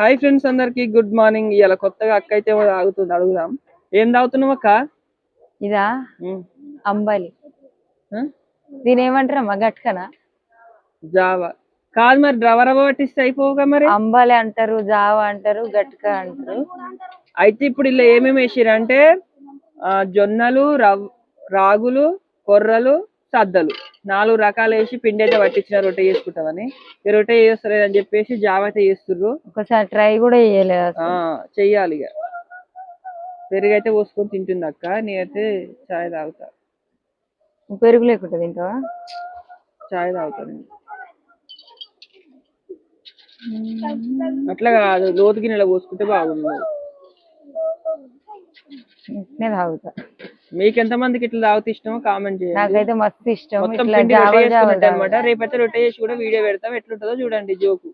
Hi friends అందరికి good morning. ఇవాళ కొత్తగా అక్క అయితే తాగుతుంది అడుగుదాం. ఏం తాగుతున్నావు అక్క? ఇదా? అంబలి? దీని ఏమంటారమ్మా గట్కనా? జావా. కాదు మరి రవ పట్టిస్తే అయిపోవుగా మరి? అంబలి అంటారు జావ అంటారు గట్క అంటారు. అయితే ఇప్పుడు ఇలా ఏమేమి వేసిరు అంటే ఆ, జొన్నలు రవ్ రాగులు కొర్రలు సద్దలు. నాలుగు రకాలు వేసి పిండి అయితే పట్టించిన రొట్టె చేసుకుంటామని. ఈ రొట్టె చేస్తారు అని చెప్పేసి జావ అయితే చేస్తుర్రు. ఒకసారి ట్రై కూడా చేయలేదు. చెయ్యాలి ఇక. పెరుగు అయితే పోసుకొని తింటుంది అక్క. నేనైతే చాయ్ తాగుతా. పెరుగు లేకుండా తింటావా? చాయ్ తాగుతా నేను. అట్లా కాదు. లోతు గిన్నెలో పోసుకుంటే బాగుంది తాగుతా. మీకు ఎంత మందికి ఇట్లా తాగితే ఇష్టమో కామెంట్ చేయండి. నాకైతే మస్తు ఇష్టం. మొత్తం ఇట్లా పిండి రొట్టె జావ జావ చేసుకున్నట్టు అనమాట రేపైతే రొట్టె చేసి కూడా వీడియో పెడతాం ఎట్లుంటుందో చూడండి జోకు